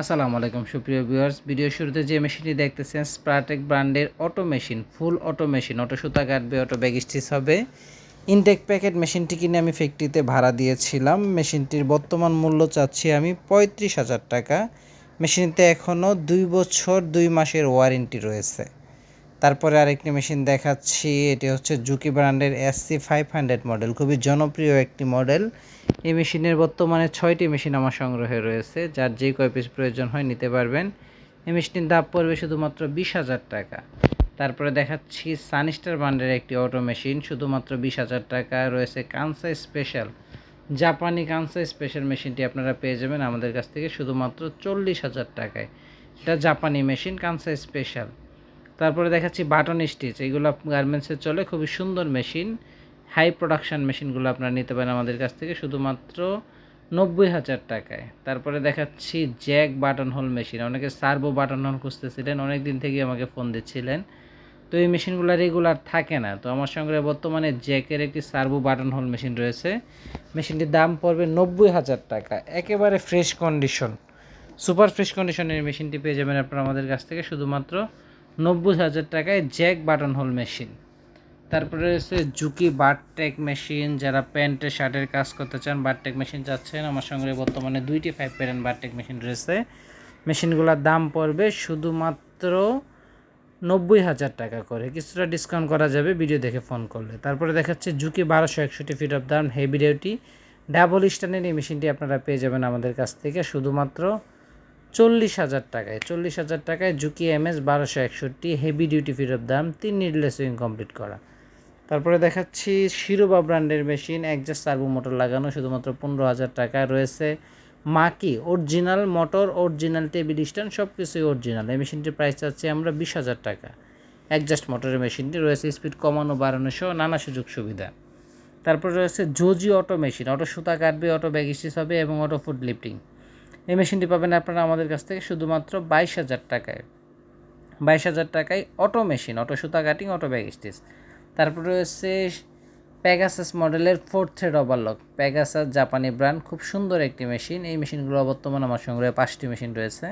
আসসালামু আলাইকুম, সুপ্রিয় ভিউয়ার্স। ভিডিও শুরুতে যে মেশিনটি দেখতেছেন স্প্রাটেক ব্র্যান্ডের auto machine, full auto machine, auto সুতা কাটবে, অটো ব্যাগ স্টিচ হবে। ইনটেক প্যাকেট মেশিনটি কিনে আমি ফ্যাক্টরিতে ভাড়া দিয়েছিলাম। মেশিনটির বর্তমান মূল্য চাচ্ছি আমি পঁয়ত্রিশ হাজার টাকা। মেশিনটিতে এখনও দুই বছর, দুই মাসের ওয়ারেন্টি রয়েছে। তারপরে আরেকটি মেশিন দেখাচ্ছি, এটি হচ্ছে জুকি ব্র্যান্ডের এসসি ফাইভ হান্ড্রেড মডেল খুবই জনপ্রিয় একটি মডেল এই মেশিনের বর্তমানে ছয়টি মেশিন আমার সংগ্রহে রয়েছে, যার যে কয় পিস প্রয়োজন হয় নিতে পারবেন। এই মেশিনটির দাম পড়বে শুধুমাত্র বিশ হাজার টাকা। তারপরে দেখাচ্ছি সানিস্টার ব্র্যান্ডের একটি অটো মেশিন শুধুমাত্র বিশ হাজার টাকা। রয়েছে কানসা স্পেশাল জাপানি কানসা স্পেশাল মেশিনটি আপনারা পেয়ে যাবেন আমাদের কাছ থেকে শুধুমাত্র চল্লিশ হাজার টাকায়। এটা জাপানি মেশিন কানসা স্পেশাল তারপরে দেখাচ্ছি বাটন স্টিচ, এগুলো গার্মেন্টসে চলে, খুবই সুন্দর মেশিন হাই প্রোডাকশান মেশিনগুলো আপনারা নিতে পারেন আমাদের কাছ থেকে, শুধুমাত্র নব্বই হাজার টাকায়। তারপরে দেখাচ্ছি জ্যাক বাটন হোল মেশিন অনেকে সার্ভো বাটন হোল খুঁজতেছিলেন অনেক দিন থেকেই আমাকে ফোন দিচ্ছিলেন। তো এই মেশিনগুলো রেগুলার থাকে না, তো আমার সঙ্গে বর্তমানে জ্যাকের একটি সার্ভো বাটন হোল মেশিন রয়েছে। মেশিনটির দাম পড়বে নব্বই হাজার টাকা, একেবারে ফ্রেশ কন্ডিশন সুপার ফ্রেশ কন্ডিশনের মেশিনটি পেয়ে যাবেন আপনারা আমাদের কাছ থেকে, শুধুমাত্র নব্বই হাজার টাকায় জ্যাক বাটন হোল মেশিন। তারপরে রয়েছে জুকি বারটেক মেশিন, যারা প্যান্টের শার্টের কাজ করতে চান, বারটেক মেশিন চাচ্ছেন আমার সঙ্গে বর্তমানে দুইটি ফাইভ প্যারেন্ট বারটেক মেশিন রয়েছে। মেশিনগুলোর দাম পড়বে শুধুমাত্র নব্বই হাজার টাকা করে। কিছুটা ডিসকাউন্ট করা যাবে ভিডিও দেখে ফোন করলে। তারপরে দেখাচ্ছে জুকি বারোশো একষট্টি ফিট অফ দাম হেভি ডিউটি ডাবল স্ট্যান্ডের এই মেশিনটি আপনারা পেয়ে যাবেন আমাদের কাছ থেকে। শুধুমাত্র চল্লিশ হাজার টাকায়, চল্লিশ হাজার টাকায় জুকি এম এস বারোশো একষট্টি হেভি ডিউটি অফ দাম, তিন নিডলে সুইং কমপ্লিট করা। তারপরে দেখাচ্ছি শিরোবা ব্র্যান্ডের মেশিন একজাস্ট সার্ভো মোটর লাগানো, শুধুমাত্র পনেরো হাজার টাকা রয়েছে। মাকি original motor original table stand সব কিছুই অরিজিনাল এই মেশিনটির প্রাইস চাচ্ছি আমরা বিশ হাজার টাকা। একজাস্ট মোটরের মেশিনটি রয়েছে স্পিড কমানো, বাড়ানো সহ নানা সুযোগ সুবিধা। তারপর রয়েছে জোজি অটো মেশিন অটো সুতা কাটবে অটো ব্যাগ হবে এবং অটো ফুড লিফটিং এই মেশিনটি পাবেন আপনারা আমাদের কাছ থেকে শুধুমাত্র বাইশ হাজার টাকায়। বাইশ হাজার টাকায় অটো মেশিন, অটো সুতা কাটিং, অটো ব্যাগ স্টিচ। তারপর রয়েছে প্যাগাসাস মডেলের ফোর্থ থ্রেড ওভারলক প্যাগাসাস জাপানি ব্র্যান্ড খুব সুন্দর একটি মেশিন। এই মেশিনগুলো বর্তমানে আমার সংগ্রহে পাঁচটি মেশিন রয়েছে।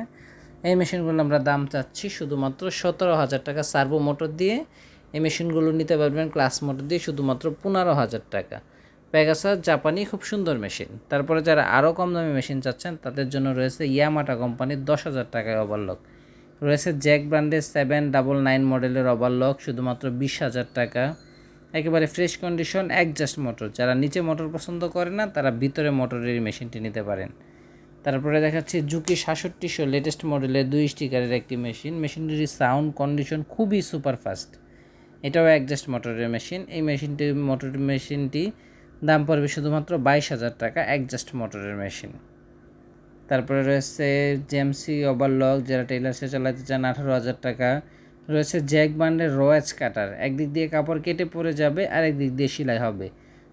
এই মেশিনগুলো আমরা দাম চাচ্ছি শুধুমাত্র সতেরো হাজার টাকা সার্ভো মোটর দিয়ে। এই মেশিনগুলো নিতে পারবেন ক্লাস মোটর দিয়ে শুধুমাত্র পনেরো হাজার টাকা। প্যাগাসাস জাপানি খুব সুন্দর মেশিন তারপরে যারা আরও কম দামি মেশিন চাচ্ছেন, তাদের জন্য রয়েছে ইয়ামাটা কোম্পানির দশ হাজার টাকায় ওভারলক রয়েছে জ্যাক ব্র্যান্ডের সেভেন ডাবল নাইন মডেলের ওভারলক শুধুমাত্র বিশ হাজার টাকা। একেবারে ফ্রেশ কন্ডিশন অ্যাডজাস্ট মোটর যারা নিচে মোটর পছন্দ করে না, তারা ভিতরে মোটরের মেশিনটি নিতে পারেন। তারপরে দেখাচ্ছি জুকি সাতষট্টিশো লেটেস্ট মডেলের দুই স্টিকারের একটি মেশিন মেশিনটির সাউন্ড কন্ডিশন খুবই সুপার ফাস্ট এটাও অ্যাডজাস্ট মোটরের মেশিন এই মেশিনটি মোটরের মেশিনটি দাম পড়বে শুধুমাত্র বাইশ হাজার টাকা অ্যাডজাস্ট মোটরের মেশিন তারপরে রয়েছে জেমসি ওভারলক যারা টেলার্সে চালাতে চান, আঠারো হাজার টাকা। রয়েছে জ্যাক বান্ডের রয়েজ কাটার একদিক দিয়ে কাপড় কেটে পড়ে যাবে আর একদিক দিয়ে সেলাই হবে।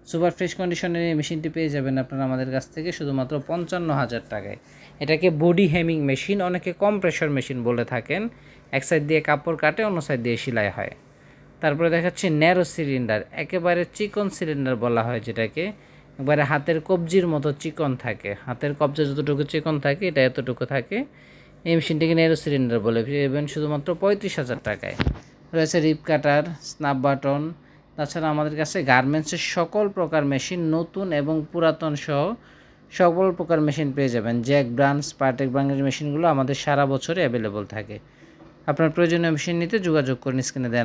সুপার ফ্রেশ কন্ডিশনের এই মেশিনটি পেয়ে যাবেন আপনারা আমাদের কাছ থেকে শুধুমাত্র পঞ্চান্ন হাজার টাকায়। এটাকে বডি হেমিং মেশিন অনেকে কম প্রেশার মেশিন বলে থাকেন। এক সাইড দিয়ে কাপড় কাটে, অন্য সাইড দিয়ে সেলাই হয়। তারপরে দেখাচ্ছি ন্যারো সিলিন্ডার, একেবারে চিকন সিলিন্ডার বলা হয় যেটাকে। একবারে হাতের কবজির মতো চিকন থাকে। হাতের কবজা যতটুকু চিকন থাকে, এটা এতটুকু থাকে। এই মেশিনটিকে নেরো সিলিন্ডার বলে এবং শুধুমাত্র পঁয়ত্রিশ হাজার টাকায়। রয়েছে রিপ কাটার স্ন্যাপ বাটন, তাছাড়া আমাদের কাছে গার্মেন্টসের সকল প্রকার মেশিন নতুন এবং পুরাতন সহ সকল প্রকার মেশিন পেয়ে যাবেন। জ্যাক ব্রান্ড স্পার্টেক ব্র্যান্ডের মেশিনগুলো আমাদের সারা বছরে অ্যাভেলেবল থাকে। আপনার প্রয়োজনীয় মেশিন নিতে যোগাযোগ করুন, স্ক্রিনে দেন